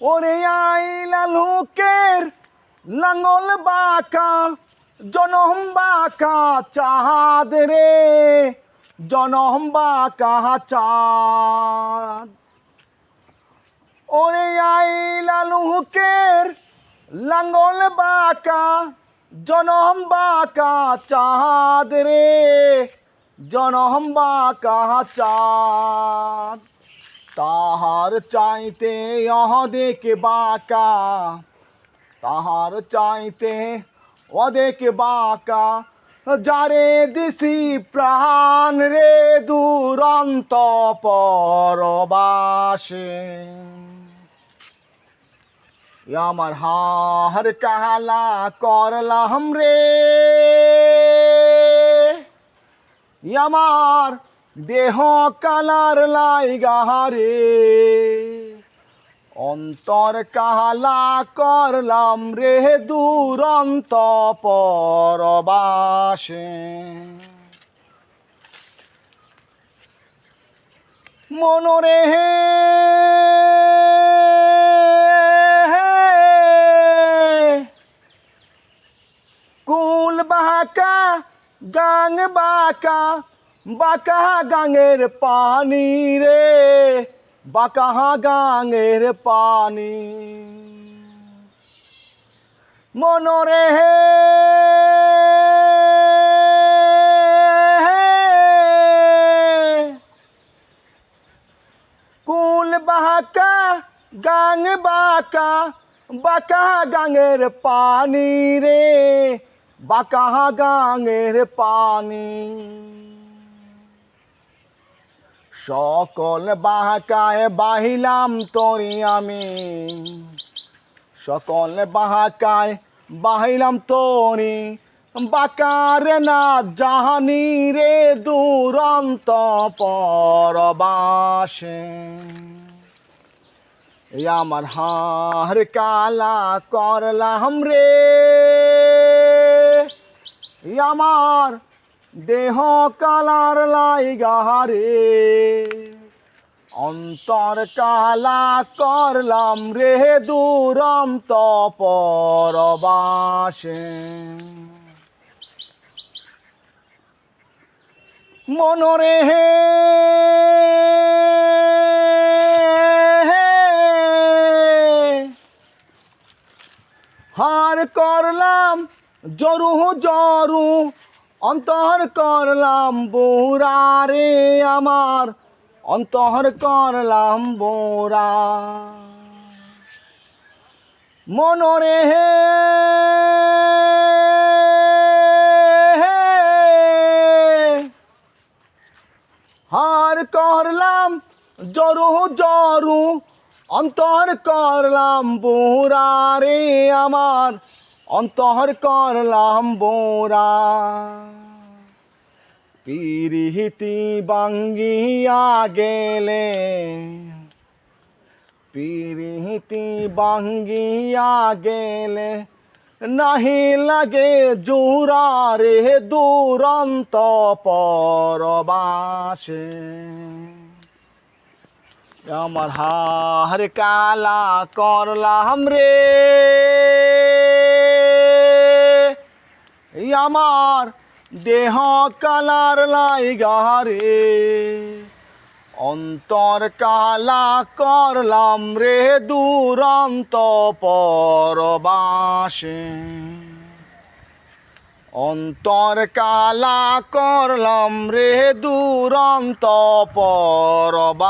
ওরে আইলা লোকের লাঙ্গল বাঁকা, জনম বাঁকা চাঁদ রে, জনম বাঁকা চাঁদ। ওরে আইলা লোকের লাঙ্গল বাঁকা, জনম বাঁকা চাঁদ রে, জনম বাঁকা চাঁদ। তাহার চাইতে অহদেকে বাঁকা। তাহার চাইতে অদেকে বাঁকা। যারে দিছি প্রাণ রে দুরন্ত পরবাসে। আমার হার কালা করলাম রে। আমার দেহ কালার লাই গাহারে অন্তর কালা করলাম রে দুরন্ত পরবাসে। মনরে হে, কুল বাঁকা, গাং বাঁকা বাঁকা গাঙের পানি রে, বাঁকা গাঙের পানি। মনরে হে কুল বাঁকা গাং বাঁকা বাঁকা গাঙের পানি রে, বাঁকা গাঙের পানি। সকল বাহাকায় বাহিলাম তরি আমি। সকল বাহাকায় বাহিলাম তরি। বাকার না জাহানি রে দুরন্ত পরবাসে। আমার হার কালা করলাম রে। আমার দেহ কালার লাই গাহারে অন্তর কালা করলাম রে দুরন্ত পরবাসে মনরে হে হার করলাম জরু জরু অন্তর করলাম বোরা রে আমার। অন্তর করলাম বোরা মনরে হে হার করলাম জরু জরু অন্তর করলাম বোরা রে আমার। অন্তর করলাম বোরা পিরিহিতি বাঙ্গিয়া গেলে পিরিহিতি বাঙ্গিয়া গেলে নাহি লাগে জুরা রে দুরন্ত পরবাসে। আমার হার কালা করলাম রে। আমার দেহ কালার লাই গারে অন্তর কালা করলাম রে দুরন্ত পরবাসে। অন্তর কালা করলাম রে দুরন্ত পরবাসে।